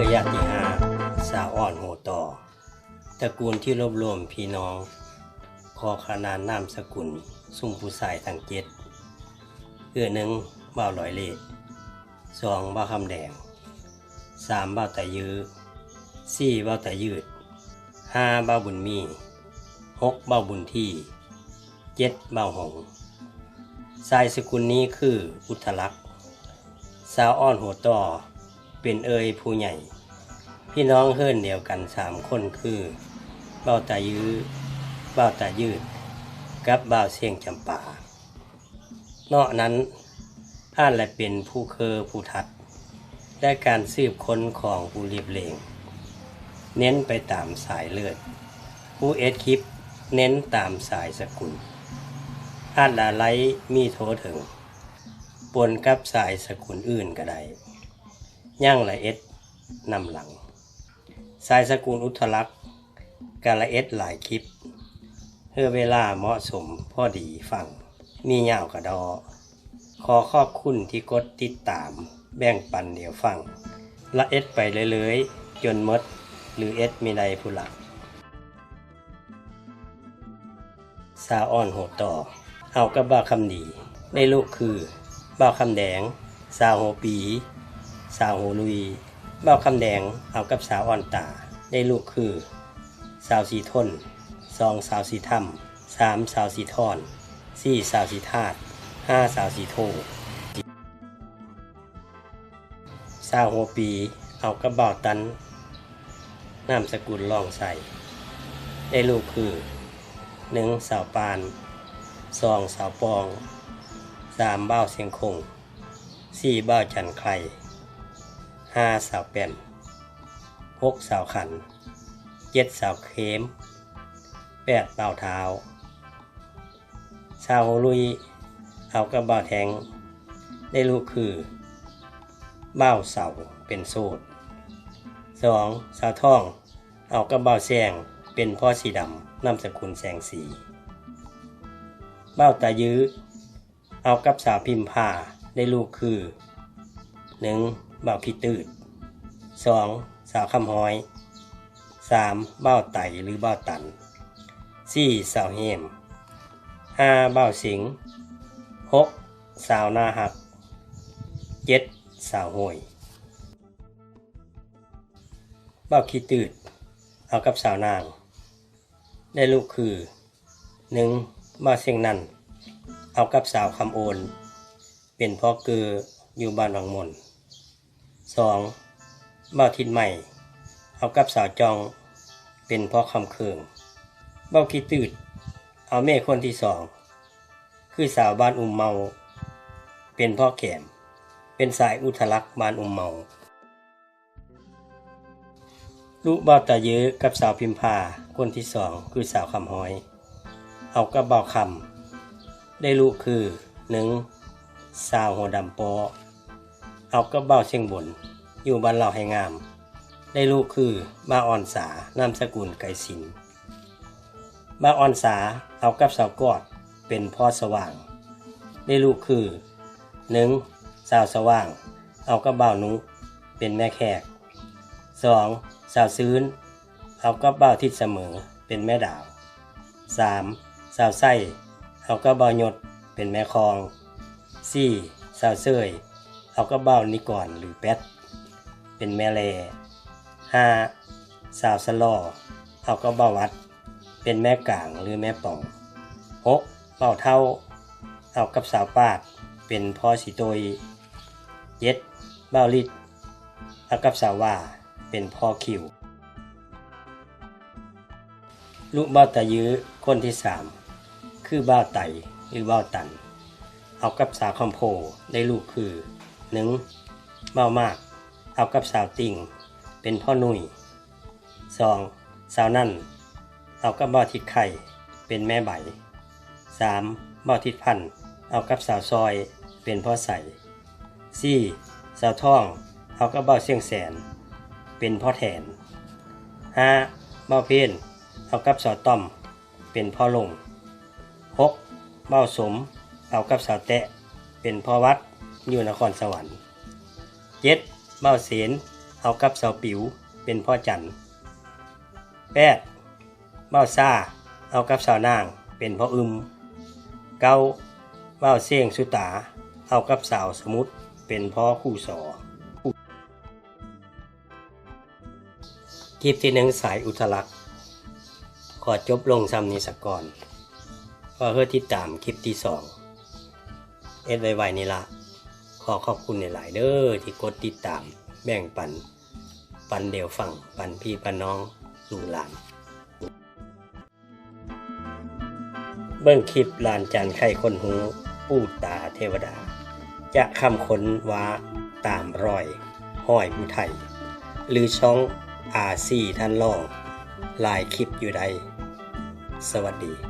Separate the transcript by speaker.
Speaker 1: พื่อญาติหาสาวอ่อนโหต่อตระกูลที่รวบรวมพี่น้องขอขนานนามสกุล ซุ่มผู้ชายทั้งเจ็ดเพื่อหนึ่งบ่าวลอยเลดสองบ่าวคำแดงสามบ่าวตะยื้อสี่บ่าวตะยืดห้าบ่าวบุญมีหกบ่าวบุญที่เจ็ดบ่าวหงชายสกุลนี้คืออุทลักษ์สาวอ้อนหัวต่อ เป็นเอ่ยผู้ใหญ่ พี่น้องเฮิรนเดียวกันสามคนคือเบ้าตายื้อเบ้าตายืด กับเบ้าเสียงจำปานอกนั้นท่านและเป็นผู้เคอผู้ทัดได้การสืบค้นของผู้รีบเลงเน้นไปตามสายเลือด ผู้เอดคลิปเน้นตามสายสกุลท่านดาไลมีโทถึง ปนกับสายสกุลอื่นก็ได้ ย่างละเอ็ดนำหลังสายสกุลอุทลักษ์กาละเอ็ดหลายคลิปเพื่อเวลาเหมาะสมพอดีฟัง มีเหย่ากระดอ ขอขอบคุณที่กดติดตาม แบ่งปันเดี๋ยวฟัง ละเอ็ดไปเรื่อยๆจนมด หรือเอ็ดมีใดผู้หลักสาอ่อนโหดต่อ เอากับบ้าคำดี ได้ลูกคือบ้าคำแดงสาโหปี สาวโหลุยเบ้าคำแดงเอากับสาวอ่อนตา ได้ลูกคือ สาวสีทนสองสาวสีถ้ำสามสาวสีทอนสี่สาวสีธาตุห้าสาวสีโทสาวโหปีเอากับบ่าตันนามสกุลลองใส่ ได้ลูกคือหนึ่งสาวปานสองสาวปองสามเบ้าเสียงคงสี่เบ้าจันไคร ห้าสาวแป่นหกสาวขันเจ็ดสาวเค็มแปดเบ้าเท้าสาวลุยเอากับเบ้าแทง ได้ลูกคือเบ้าเสาเป็นโสดสองสาวท่อง เอากับเบ้าแซงเป็นพ่อสีดำนามสกุลแสงสีเบ้าตายื้อ เอากับสาวพิมพาได้ลูกคือ 1. เบ้าขี้ตืด 2. สาวคำห้อย 3. เบ้าไตหรือเบ้าตัน 4. สาวเฮม 5. เบ้าสิง 6. สาวนาหัก 7. สาวห้วยเบ้าขี้ตืด เอากับสาวนาง ได้ลูกคือ 1. เบ้าเสียงนันเอากับสาวคำโอน เป็นพ่อเกืออยู่บ้านวังมน สองเบ้าทิดใหม่ เอากับสาวจอง เป็นพ่อคำเคืองเบ้าขี้ตืด เอาแม่คนที่สอง คือสาวบ้านอุ่มเมา เป็นพ่อแขมเป็นสายอุทลักษ์บ้านอุ่มเมา ลูกเบ้าตาเยอะกับสาวพิมพาคนที่สองคือสาวคำห้อย เอากับเบ้าคำได้ลูกคือหนึ่งสาวหัวดำปอ เอากับเบ้าเชียงบน อยู่บ้านเราให้งาม ได้ลูกคือบ้าอ่อนสานามสกุลไก่สินบ้าอ่อนสาเอากับสาวกอดเป็นพ่อสว่าง ได้ลูกคือหนึ่งสาวสว่าง เอากับเบ้านุเป็นแม่แขกสองสาวซื้น เอากับเบ้าทิศเสมอเป็นแม่ดาวสามสาวไส้เอากระเบายดเป็นแม่คอง 4. สาวเซย เอากระเบ้านิกรหรือแปดเป็นแม่แล 5. สาวสลอเอากระเบ้าวัด เป็นแม่กลางหรือแม่ป่อง 6. เบาเท่า เอากับสาวปาด เป็นพ่อสีโตย 7. เบ้าลิดเอากับสาวว่าเป็นพ่อคิวลูกเบ้าตะยื้อคนที่สามคือเบ้าไตหรือเบ้าตัน เอากับสาวคำโพได้ลูกคือ หนึ่งบ้ามาก เอากับสาวติ่ง เป็นพ่อหนุ่ยสองสาวนั่น เอากับบ้าทิดไข่เป็นแม่ใบสามบ้าทิดพันเอากับสาวซอยเป็นพ่อใสสี่สาวท่อง เอากับบ้าเสียงแสน เป็นพ่อแทนห้าบ้าเพี้นเอากับสาวต้อม เป็นพ่อลงหกเบ้าสม เอากับสาวแตะ เป็นพ่อวัด อยู่นครสวรรค์เจ็ดเบ้าเสนเอากับเสาปิ๋วเป็นพ่อจันทร์แปดเบ้าซาเอากับสาวนางเป็นพ่ออึมเก้าเบ้าเสียงสุตา เอากับสาวสมุทรเป็นพ่อคู่สอคลิปที่หนึ่งสายอุทลักษ์ขอจบลงซ้ำนี้สักก่อน ก็เพื่อติดตามคลิปที่สอง เอ็ดไวๆนี่ละ อขอบคุณในหลายเด้อที่กดติดตามแบ่งปัน ปันเดียวฟังปันพี่ปันน้องลูกหลาน เบื้องคลิปลานจันไข่คนหูปูตาเทวดา จะคำค้นว่าตามรอย ห้อยผู้ไทย หรือช่องอาซีท่านล่องลายคลิปอยู่ใด สวัสดี